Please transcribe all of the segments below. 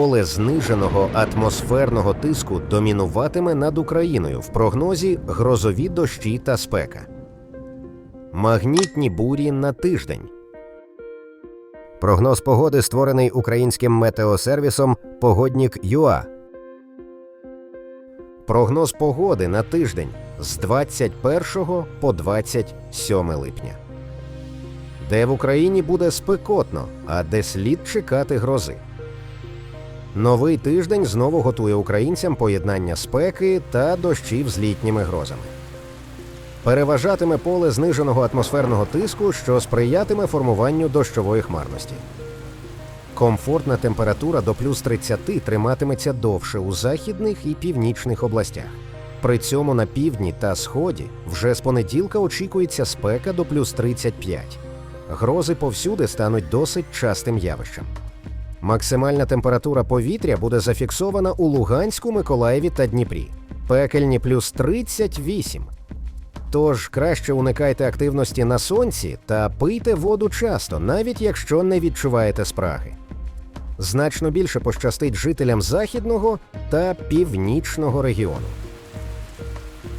Поле зниженого атмосферного тиску домінуватиме над Україною в прогнозі грозові дощі та спека. Магнітні бурі на тиждень. Прогноз погоди створений українським метеосервісом Погоднік ЮА. Прогноз погоди на тиждень з 21 по 27 липня. Де в Україні буде спекотно, а де слід чекати грози. Новий тиждень знову готує українцям поєднання спеки та дощів з літніми грозами. Переважатиме поле зниженого атмосферного тиску, що сприятиме формуванню дощової хмарності. Комфортна температура до плюс 30 триматиметься довше у західних і північних областях. При цьому на півдні та сході вже з понеділка очікується спека до плюс 35. Грози повсюди стануть досить частим явищем. Максимальна температура повітря буде зафіксована у Луганську, Миколаєві та Дніпрі. Пекельні плюс 38. Тож краще уникайте активності на сонці та пийте воду часто, навіть якщо не відчуваєте спраги. Значно більше пощастить жителям західного та північного регіону.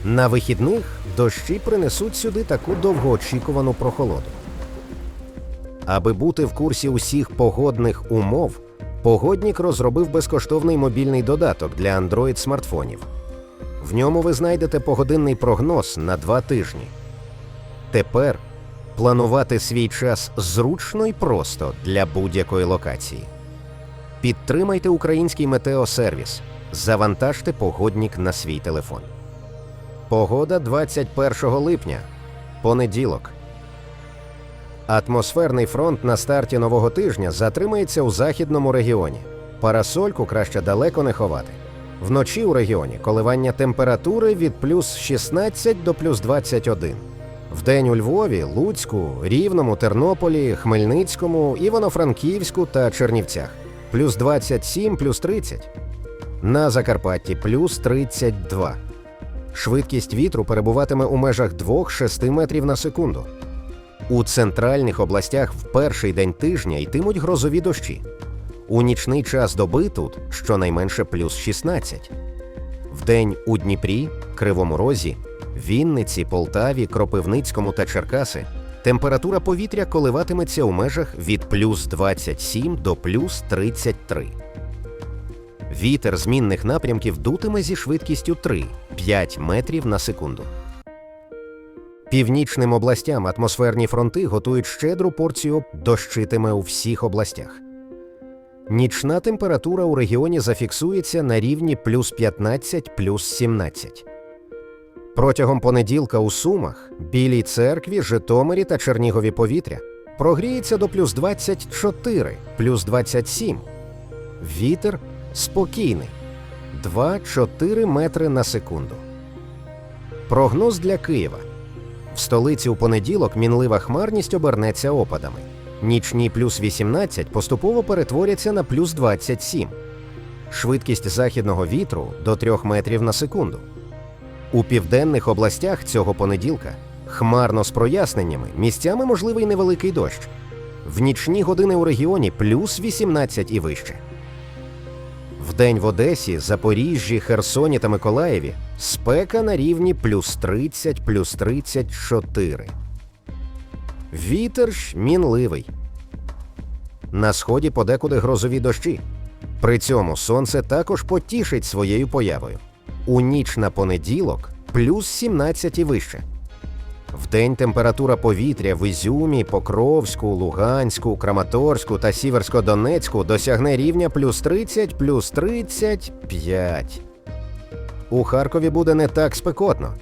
На вихідних дощі принесуть сюди таку довгоочікувану прохолоду. Аби бути в курсі усіх погодних умов, погоднік розробив безкоштовний мобільний додаток для Android смартфонів. В ньому ви знайдете погодинний прогноз на два тижні. Тепер планувати свій час зручно і просто для будь-якої локації. Підтримайте український метеосервіс. Завантажте погоднік на свій телефон. Погода 21 липня. Понеділок. Атмосферний фронт на старті нового тижня затримається у західному регіоні. Парасольку краще далеко не ховати. Вночі у регіоні коливання температури від плюс 16 до плюс 21. Вдень у Львові, Луцьку, Рівному, Тернополі, Хмельницькому, Івано-Франківську та Чернівцях плюс 27, плюс 30. На Закарпатті плюс 32. Швидкість вітру перебуватиме у межах 2-6 метрів на секунду. У центральних областях в перший день тижня йтимуть грозові дощі. У нічний час доби тут щонайменше плюс 16. Вдень у Дніпрі, Кривому Розі, Вінниці, Полтаві, Кропивницькому та Черкаси температура повітря коливатиметься у межах від плюс 27 до плюс 33. Вітер змінних напрямків дутиме зі швидкістю 3-5 метрів на секунду. Північним областям атмосферні фронти готують щедру порцію дощитиме у всіх областях. Нічна температура у регіоні зафіксується на рівні плюс 15 плюс 17. Протягом понеділка у Сумах, Білій церкві, Житомирі та Чернігові повітря прогріється до плюс 24, плюс 27. Вітер спокійний 2-4 метри на секунду. Прогноз для Києва. В столиці у понеділок мінлива хмарність обернеться опадами. Нічні плюс 18 поступово перетворяться на плюс 27. Швидкість західного вітру до 3 метрів на секунду. У південних областях цього понеділка хмарно з проясненнями місцями можливий невеликий дощ. В нічні години у регіоні плюс 18 і вище. Вдень в Одесі, Запоріжжі, Херсоні та Миколаєві спека на рівні плюс 30, плюс 34. Вітер ж мінливий. На сході подекуди грозові дощі. При цьому сонце також потішить своєю появою. У ніч на понеділок плюс 17 і вище. Вдень температура повітря в Ізюмі, Покровську, Луганську, Краматорську та Сіверсько-Донецьку досягне рівня плюс 30, плюс 35. У Харкові буде не так спекотно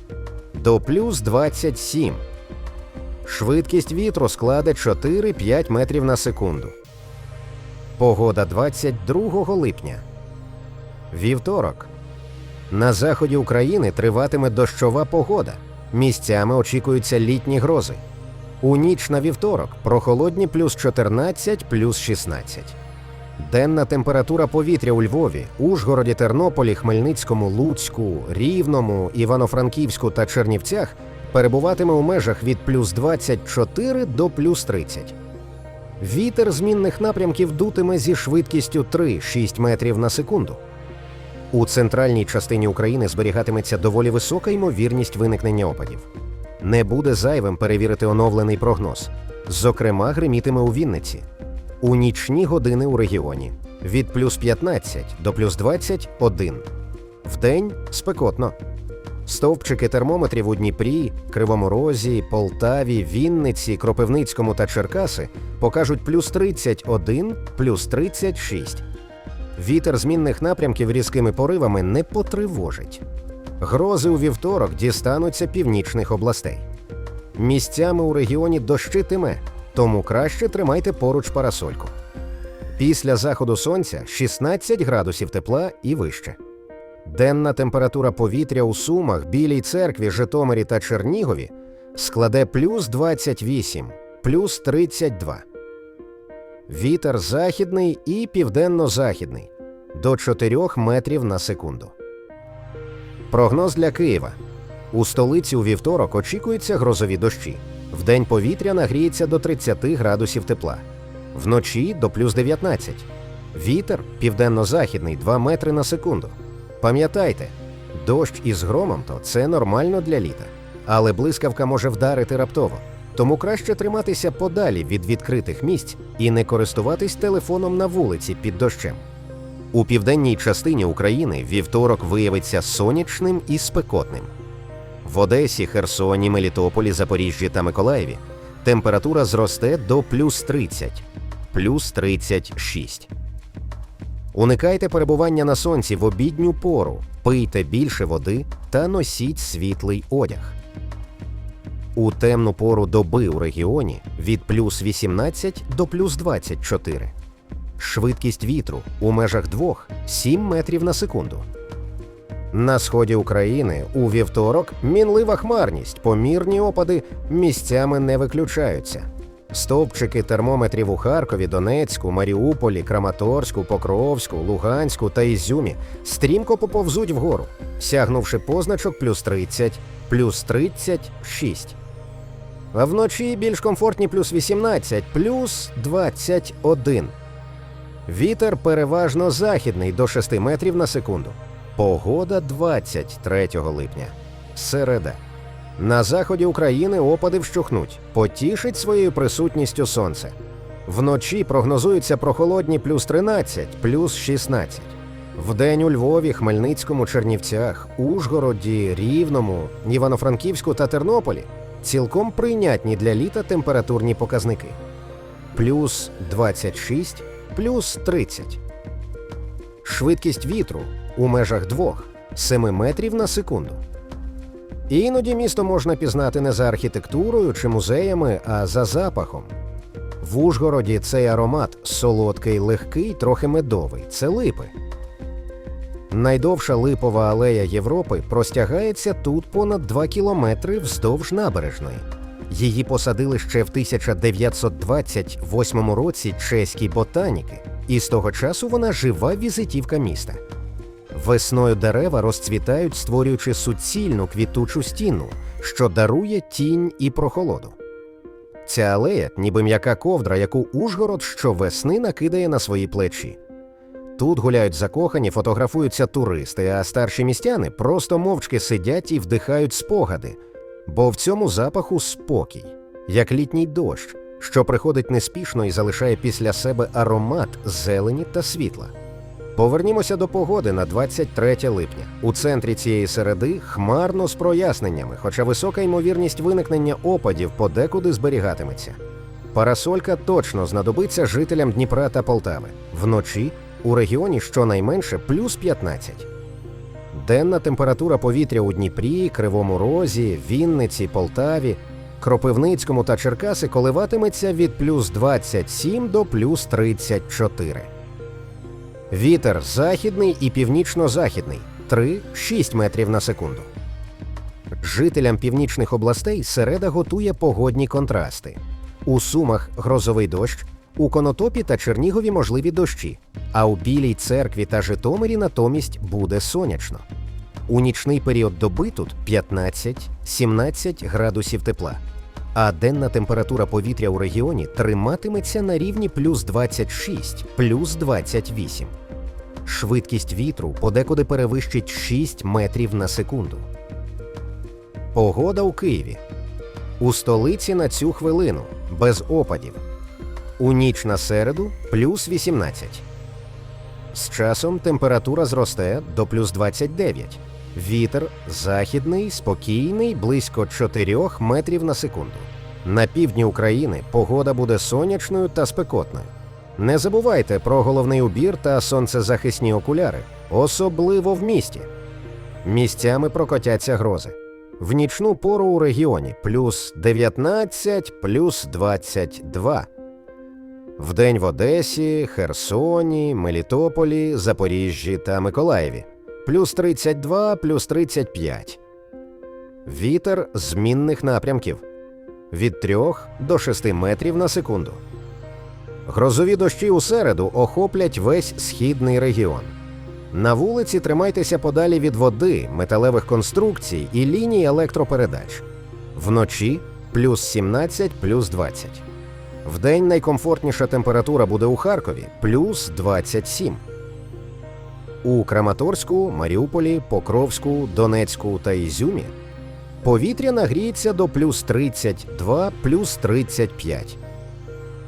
до плюс 27. Швидкість вітру складе 4-5 метрів на секунду. Погода 22 липня. Вівторок. На заході України триватиме дощова погода. Місцями очікуються літні грози. У ніч на вівторок прохолодні плюс 14, плюс 16. Денна температура повітря у Львові, Ужгороді, Тернополі, Хмельницькому, Луцьку, Рівному, Івано-Франківську та Чернівцях перебуватиме у межах від плюс 24 до плюс 30. Вітер змінних напрямків дутиме зі швидкістю 3-6 метрів на секунду. У центральній частині України зберігатиметься доволі висока ймовірність виникнення опадів. Не буде зайвим перевірити оновлений прогноз. Зокрема, гримітиме у Вінниці. У нічні години у регіоні від плюс 15 до плюс 21. Вдень спекотно. Стовпчики термометрів у Дніпрі, Кривому Розі, Полтаві, Вінниці, Кропивницькому та Черкаси покажуть плюс 31, плюс 36. Вітер змінних напрямків різкими поривами не потривожить. Грози у вівторок дістануться північних областей. Місцями у регіоні дощитиме, тому краще тримайте поруч парасольку. Після заходу сонця 16 градусів тепла і вище. Денна температура повітря у Сумах, Білій церкві, Житомирі та Чернігові складе плюс 28, плюс 32. Вітер західний і південно-західний до 4 метрів на секунду. Прогноз для Києва. У столиці у вівторок очікуються грозові дощі. Вдень повітря нагріється до 30 градусів тепла, вночі до плюс 19. Вітер південно-західний 2 метри на секунду. Пам'ятайте, дощ із громом то це нормально для літа, але блискавка може вдарити раптово. Тому краще триматися подалі від відкритих місць і не користуватись телефоном на вулиці під дощем. У південній частині України вівторок виявиться сонячним і спекотним. В Одесі, Херсоні, Мелітополі, Запоріжжі та Миколаєві температура зросте до плюс 30, плюс 36. Уникайте перебування на сонці в обідню пору, пийте більше води та носіть світлий одяг. У темну пору доби у регіоні від плюс 18 до плюс 24. Швидкість вітру у межах 2-7 метрів на секунду. На сході України у вівторок мінлива хмарність, помірні опади місцями не виключаються. Стовпчики термометрів у Харкові, Донецьку, Маріуполі, Краматорську, Покровську, Луганську та Ізюмі стрімко поповзуть вгору, сягнувши позначок плюс 30, плюс 36. А вночі більш комфортні плюс 18, плюс 21. Вітер переважно західний до 6 метрів на секунду. Погода 23 липня. Середа. На заході України опади вщухнуть, потішить своєю присутністю сонце. Вночі прогнозуються прохолодні плюс 13, плюс 16. Вдень у Львові, Хмельницькому, Чернівцях, Ужгороді, Рівному, Івано-Франківську та Тернополі цілком прийнятні для літа температурні показники. Плюс 26, плюс 30. Швидкість вітру у межах 2-7 метрів на секунду. Іноді місто можна пізнати не за архітектурою чи музеями, а за запахом. В Ужгороді цей аромат солодкий, легкий, трохи медовий це липи. Найдовша липова алея Європи простягається тут понад 2 кілометри вздовж набережної. Її посадили ще в 1928 році чеські ботаніки, і з того часу вона жива візитівка міста. Весною дерева розцвітають, створюючи суцільну квітучу стіну, що дарує тінь і прохолоду. Ця алея, ніби м'яка ковдра, яку Ужгород щовесни накидає на свої плечі. Тут гуляють закохані, фотографуються туристи, а старші містяни просто мовчки сидять і вдихають спогади, бо в цьому запаху спокій, як літній дощ, що приходить неспішно і залишає після себе аромат зелені та світла. Повернімося до погоди на 23 липня. У центрі цієї середи хмарно з проясненнями, хоча висока ймовірність виникнення опадів подекуди зберігатиметься. Парасолька точно знадобиться жителям Дніпра та Полтави. Вночі у регіоні щонайменше плюс 15. Денна температура повітря у Дніпрі, Кривому Розі, Вінниці, Полтаві, Кропивницькому та Черкаси коливатиметься від плюс 27 до плюс 34. Вітер західний і північно-західний 3-6 метрів на секунду. Жителям північних областей середа готує погодні контрасти. У Сумах грозовий дощ, у Конотопі та Чернігові можливі дощі, а у Білій церкві та Житомирі натомість буде сонячно. У нічний період доби тут 15-17 градусів тепла. а денна температура повітря у регіоні триматиметься на рівні плюс 26, плюс 28. Швидкість вітру подекуди перевищить 6 метрів на секунду. Погода у Києві. У столиці на цю хвилину без опадів. У ніч на середу плюс 18. З часом температура зросте до плюс 29. Вітер західний, спокійний, близько 4 метрів на секунду. На півдні України погода буде сонячною та спекотною. Не забувайте про головний убір та сонцезахисні окуляри, особливо в місті. Місцями прокотяться грози. В нічну пору у регіоні плюс 19, плюс 22. Вдень в Одесі, Херсоні, Мелітополі, Запоріжжі та Миколаєві плюс 32, плюс 35. Вітер змінних напрямків від 3 до 6 метрів на секунду. Грозові дощі у середу охоплять весь східний регіон. На вулиці тримайтеся подалі від води, металевих конструкцій і ліній електропередач. Вночі плюс 17, плюс 20. Вдень найкомфортніша температура буде у Харкові плюс 27. У Краматорську, Маріуполі, Покровську, Донецьку та Ізюмі повітря нагріється до плюс 32, плюс 35.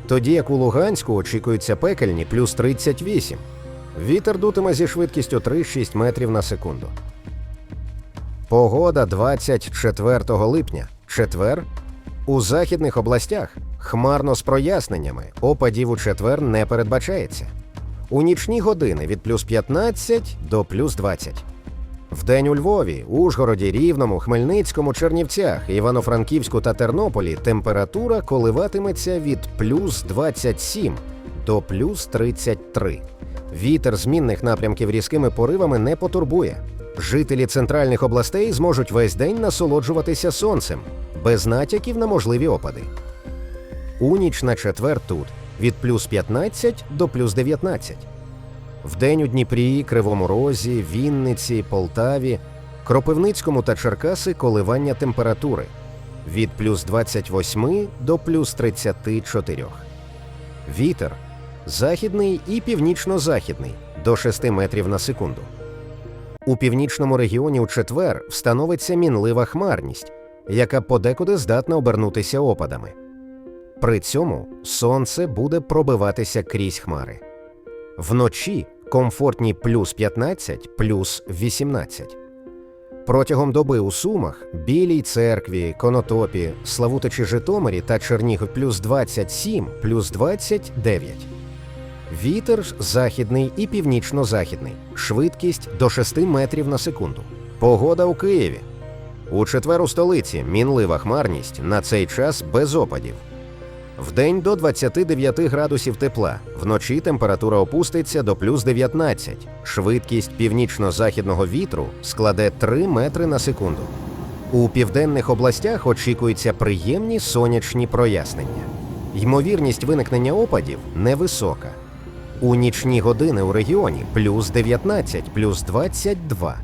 Тоді як у Луганську очікуються пекельні плюс 38. Вітер дутиме зі швидкістю 3-6 метрів на секунду. Погода 24 липня, четвер. У західних областях хмарно з проясненнями, опадів у четвер не передбачається. У нічні години від плюс 15 до плюс 20. Вдень у Львові, Ужгороді, Рівному, Хмельницькому, Чернівцях, Івано-Франківську та Тернополі температура коливатиметься від плюс 27 до плюс 33. Вітер змінних напрямків різкими поривами не потурбує. Жителі центральних областей зможуть весь день насолоджуватися сонцем, без натяків на можливі опади. У ніч на четвер тут від плюс 15 до плюс 19. Вдень у Дніпрі, Кривому Розі, Вінниці, Полтаві, Кропивницькому та Черкаси коливання температури від плюс 28 до плюс 34. Вітер західний і північно-західний до 6 метрів на секунду. У північному регіоні у четвер встановиться мінлива хмарність, яка подекуди здатна обернутися опадами. При цьому сонце буде пробиватися крізь хмари. Вночі комфортні плюс 15, плюс 18. Протягом доби у Сумах, Білій церкві, Конотопі, Славутичі Житомирі та Чернігів плюс 27, плюс 29. Вітер західний і північно-західний. Швидкість до 6 метрів на секунду. Погода у Києві. У четвер у столиці мінлива хмарність на цей час без опадів. Вдень до 29 градусів тепла, вночі температура опуститься до плюс 19. Швидкість північно-західного вітру складе 3 метри на секунду. У південних областях очікуються приємні сонячні прояснення. Ймовірність виникнення опадів невисока. У нічні години у регіоні плюс 19, плюс 22.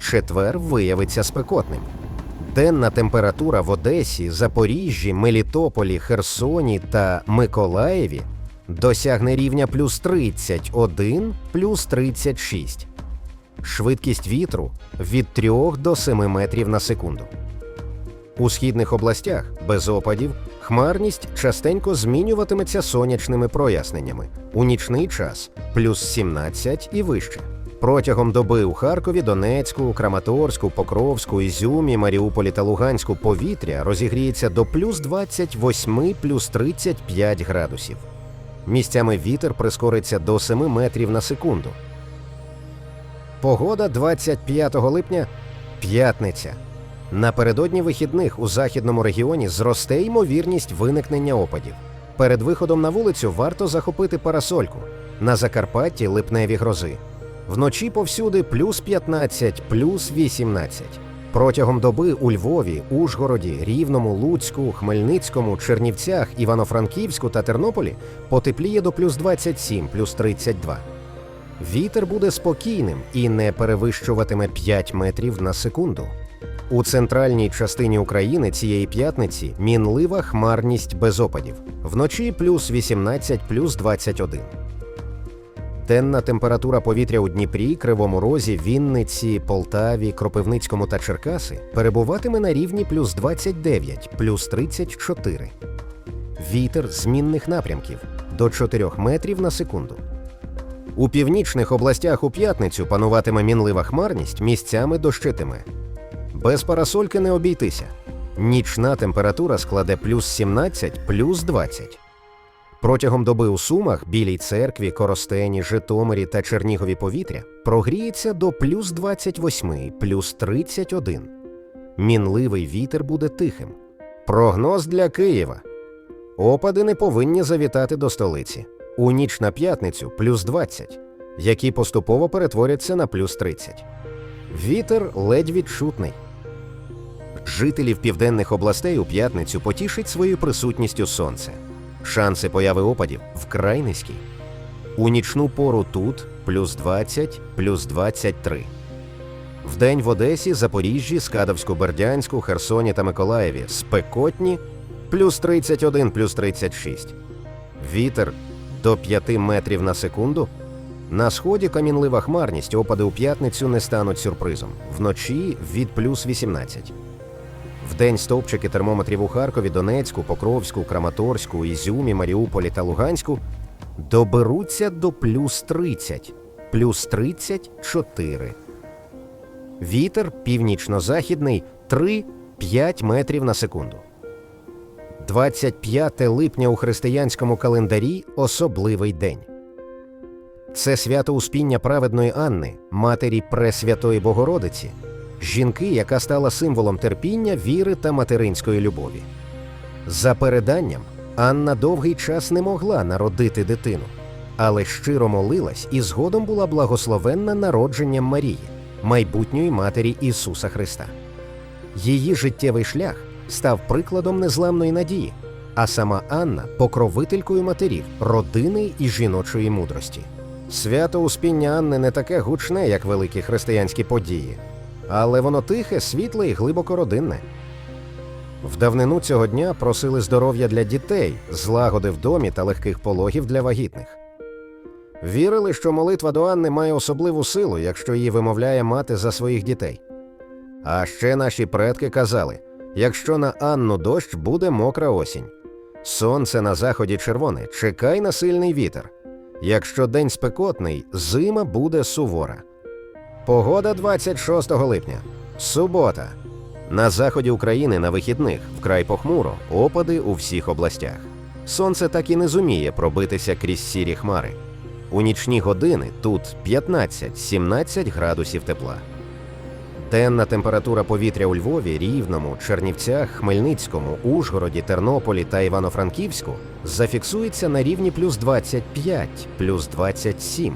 Четвер виявиться спекотним. Денна температура в Одесі, Запоріжжі, Мелітополі, Херсоні та Миколаєві досягне рівня плюс 31, плюс 36. Швидкість вітру від 3 до 7 метрів на секунду. У східних областях без опадів хмарність частенько змінюватиметься сонячними проясненнями. У нічний час плюс 17 і вище. Протягом доби у Харкові, Донецьку, Краматорську, Покровську, Ізюмі, Маріуполі та Луганську повітря розігріється до плюс 28, плюс 35 градусів. Місцями вітер прискориться до 7 метрів на секунду. Погода 25 липня п'ятниця. Напередодні вихідних у західному регіоні зросте ймовірність виникнення опадів. Перед виходом на вулицю варто захопити парасольку. На Закарпатті липневі грози. Вночі повсюди плюс 15, плюс 18. Протягом доби у Львові, Ужгороді, Рівному, Луцьку, Хмельницькому, Чернівцях, Івано-Франківську та Тернополі потепліє до плюс 27, плюс 32. Вітер буде спокійним і не перевищуватиме 5 метрів на секунду. У центральній частині України цієї п'ятниці мінлива хмарність без опадів. Вночі плюс 18, плюс 21. Денна температура повітря у Дніпрі, Кривому Розі, Вінниці, Полтаві, Кропивницькому та Черкаси перебуватиме на рівні плюс 29, плюс 34. Вітер змінних напрямків до 4 метрів на секунду. У північних областях у п'ятницю пануватиме мінлива хмарність, місцями дощитиме. Без парасольки не обійтися. Нічна температура складе плюс 17, плюс 20. Протягом доби у Сумах, Білій церкві, Коростені, Житомирі та Чернігові повітря прогріється до плюс 28, плюс 31. Мінливий вітер буде тихим. Прогноз для Києва. Опади не повинні завітати до столиці. У ніч на п'ятницю плюс 20, які поступово перетворяться на плюс 30. Вітер ледь відчутний. Жителів південних областей у п'ятницю потішить своєю присутністю сонце. Шанси появи опадів вкрай низькі. У нічну пору тут плюс 20, плюс 23. Вдень в Одесі, Запоріжжі, Скадовську, Бердянську, Херсоні та Миколаєві спекотні плюс 31, плюс 36. Вітер до 5 метрів на секунду. На сході камінлива хмарність, опади у п'ятницю не стануть сюрпризом. Вночі від плюс 18. Вдень стовпчики термометрів у Харкові, Донецьку, Покровську, Краматорську, Ізюмі, Маріуполі та Луганську доберуться до плюс 30, плюс 34. Вітер північно-західний 3-5 метрів на секунду. 25 липня у християнському календарі особливий день. Це свято Успіння праведної Анни, матері Пресвятої Богородиці, жінки, яка стала символом терпіння, віри та материнської любові. За переданням, Анна довгий час не могла народити дитину, але щиро молилась і згодом була благословенна народженням Марії, майбутньої матері Ісуса Христа. Її життєвий шлях став прикладом незламної надії, а сама Анна покровителькою матерів, родини і жіночої мудрості. Свято Успіння Анни не таке гучне, як великі християнські події, але воно тихе, світле і глибоко родинне. В давнину цього дня просили здоров'я для дітей, злагоди в домі та легких пологів для вагітних. Вірили, що молитва до Анни має особливу силу, якщо її вимовляє мати за своїх дітей. А ще наші предки казали: якщо на Анну дощ буде мокра осінь, сонце на заході червоне, чекай на сильний вітер. Якщо день спекотний, зима буде сувора. Погода 26 липня. Субота. На заході України на вихідних вкрай похмуро, опади у всіх областях. Сонце так і не зуміє пробитися крізь сірі хмари. У нічні години тут 15-17 градусів тепла. Денна температура повітря у Львові, Рівному, Чернівцях, Хмельницькому, Ужгороді, Тернополі та Івано-Франківську зафіксується на рівні плюс 25, плюс 27.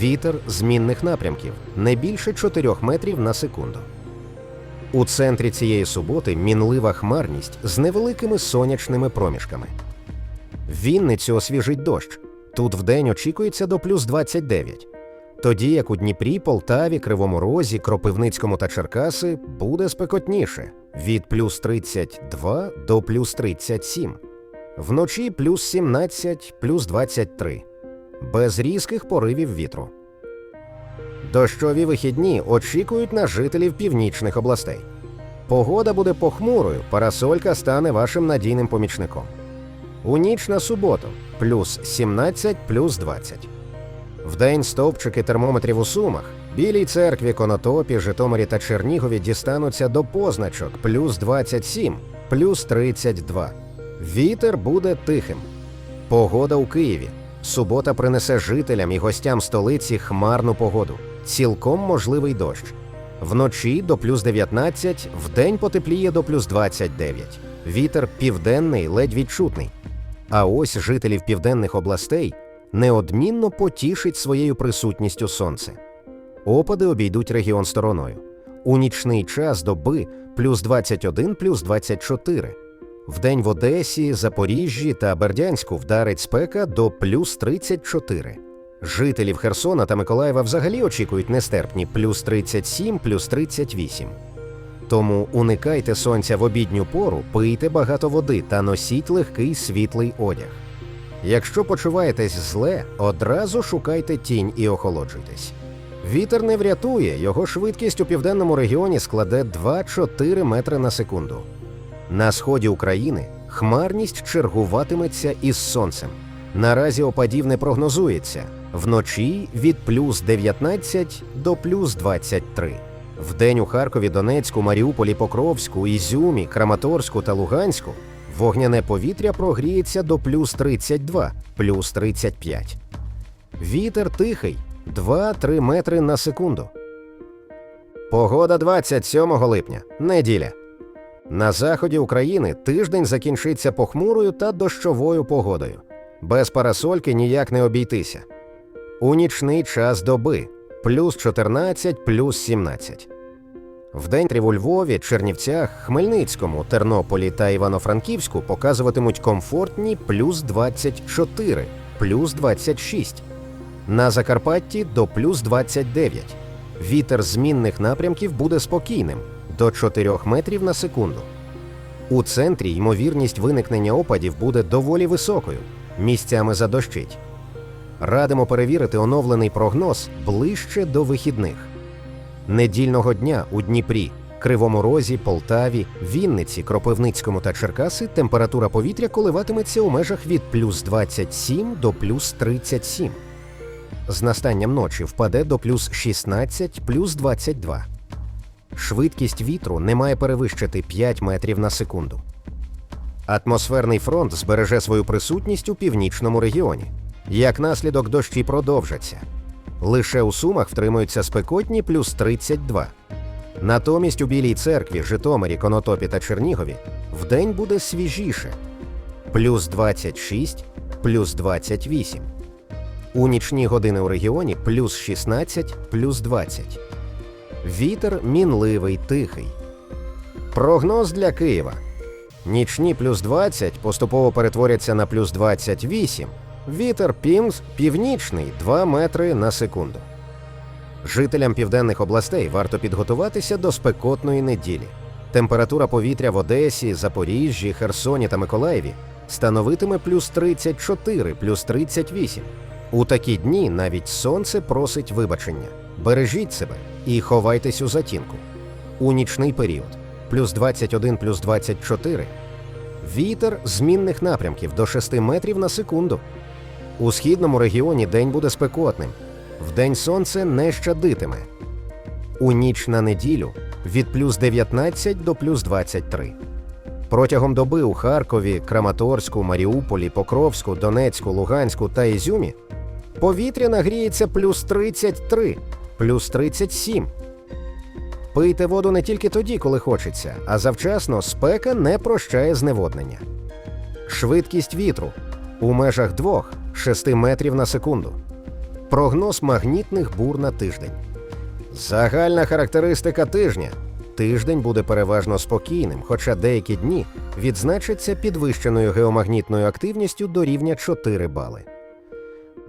Вітер змінних напрямків не більше 4 метрів на секунду. У центрі цієї суботи мінлива хмарність з невеликими сонячними проміжками. Вінницю освіжить дощ. Тут вдень очікується до плюс 29. Тоді як у Дніпрі, Полтаві, Кривому Розі, Кропивницькому та Черкаси буде спекотніше від плюс 32 до плюс 37. Вночі плюс 17, плюс 23. Без різких поривів вітру. Дощові вихідні очікують на жителів північних областей. Погода буде похмурою, парасолька стане вашим надійним помічником. У ніч на суботу плюс 17, плюс 20. Вдень стовпчики термометрів у Сумах, Білій церкві, Конотопі, Житомирі та Чернігові дістануться до позначок плюс 27, плюс 32. Вітер буде тихим. Погода у Києві. Субота принесе жителям і гостям столиці хмарну погоду. Цілком можливий дощ. Вночі до плюс 19, вдень потепліє до плюс 29. Вітер південний, ледь відчутний. А ось жителів південних областей неодмінно потішить своєю присутністю сонце. Опади обійдуть регіон стороною. У нічний час доби плюс 21, плюс 24. Вдень в Одесі, Запоріжжі та Бердянську вдарить спека до плюс 34. Жителів Херсона та Миколаєва взагалі очікують нестерпні плюс 37, плюс 38. Тому уникайте сонця в обідню пору, пийте багато води та носіть легкий світлий одяг. Якщо почуваєтесь зле, одразу шукайте тінь і охолоджуйтесь. Вітер не врятує, його швидкість у південному регіоні складе 2-4 метри на секунду. На сході України хмарність чергуватиметься із сонцем. Наразі опадів не прогнозується. Вночі від плюс 19 до плюс 23. Вдень у Харкові, Донецьку, Маріуполі, Покровську, Ізюмі, Краматорську та Луганську вогняне повітря прогріється до плюс 32, плюс 35. Вітер тихий 2-3 метри на секунду. Погода 27 липня. Неділя. На заході України тиждень закінчиться похмурою та дощовою погодою. Без парасольки ніяк не обійтися. У нічний час доби плюс 14, плюс 17. Вдень у Львові, Чернівцях, Хмельницькому, Тернополі та Івано-Франківську показуватимуть комфортні плюс 24, плюс 26. На Закарпатті до плюс 29. Вітер змінних напрямків буде спокійним до 4 метрів на секунду. У центрі ймовірність виникнення опадів буде доволі високою, місцями задощить. Радимо перевірити оновлений прогноз ближче до вихідних. Недільного дня у Дніпрі, Кривому Розі, Полтаві, Вінниці, Кропивницькому та Черкаси температура повітря коливатиметься у межах від плюс 27 до плюс 37. З настанням ночі впаде до плюс 16, плюс 22. Швидкість вітру не має перевищити 5 метрів на секунду. Атмосферний фронт збереже свою присутність у північному регіоні. Як наслідок дощі продовжаться. Лише у Сумах втримуються спекотні плюс 32. Натомість у Білій церкві, Житомирі, Конотопі та Чернігові вдень буде свіжіше плюс 26, плюс 28. У нічні години у регіоні плюс 16, плюс 20. Вітер мінливий, тихий. Прогноз для Києва. Нічні плюс 20 поступово перетворяться на плюс 28. Вітер Пімс північний 2 метри на секунду. Жителям південних областей варто підготуватися до спекотної неділі. Температура повітря в Одесі, Запоріжжі, Херсоні та Миколаєві становитиме плюс 34, плюс 38. У такі дні навіть сонце просить вибачення. Бережіть себе і ховайтесь у затінку. У нічний період плюс 21, плюс 24. Вітер змінних напрямків до 6 метрів на секунду. У східному регіоні день буде спекотним. Вдень сонце не щадитиме. У ніч на неділю від плюс 19 до плюс 23. Протягом доби у Харкові, Краматорську, Маріуполі, Покровську, Донецьку, Луганську та Ізюмі повітря нагріється плюс 33, плюс 37. Пийте воду не тільки тоді, коли хочеться, а завчасно спека не прощає зневоднення. Швидкість вітру у межах 2-6 метрів на секунду. Прогноз магнітних бур на тиждень. Загальна характеристика тижня. Тиждень буде переважно спокійним, хоча деякі дні відзначаться підвищеною геомагнітною активністю до рівня 4 бали.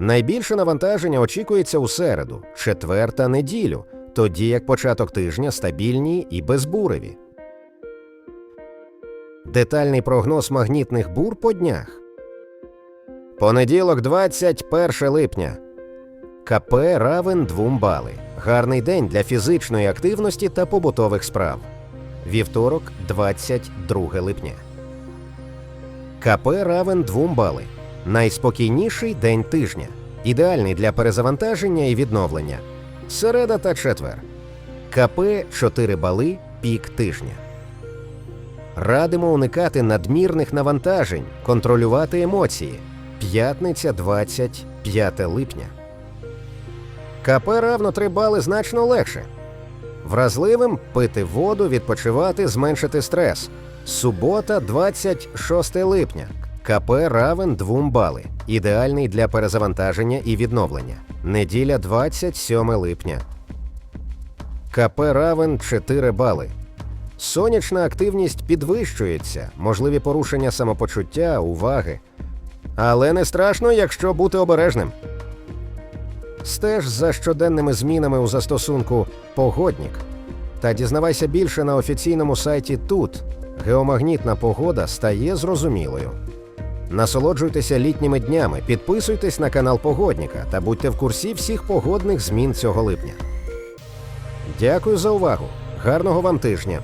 Найбільше навантаження очікується у середу, четвер та неділю, тоді як початок тижня стабільні і безбуреві. Детальний прогноз магнітних бур по днях. Понеділок, 21 липня. КП равен 2 бали. Гарний день для фізичної активності та побутових справ. Вівторок, 22 липня. КП равен 2 бали. Найспокійніший день тижня. Ідеальний для перезавантаження і відновлення. Середа та четвер. КП 4 бали пік тижня. Радимо уникати надмірних навантажень, контролювати емоції. П'ятниця 25 липня. КП равно 3 бали значно легше. Вразливим пити воду, відпочивати, зменшити стрес. Субота 26 липня. КП равен 2 бали. Ідеальний для перезавантаження і відновлення. Неділя 27 липня. КП равен 4 бали. Сонячна активність підвищується, можливі порушення самопочуття, уваги. Але не страшно, якщо бути обережним. Стеж за щоденними змінами у застосунку Погоднік та дізнавайся більше на офіційному сайті тут. Геомагнітна погода стає зрозумілою. Насолоджуйтеся літніми днями, підписуйтесь на канал Погодніка та будьте в курсі всіх погодних змін цього липня. Дякую за увагу! Гарного вам тижня!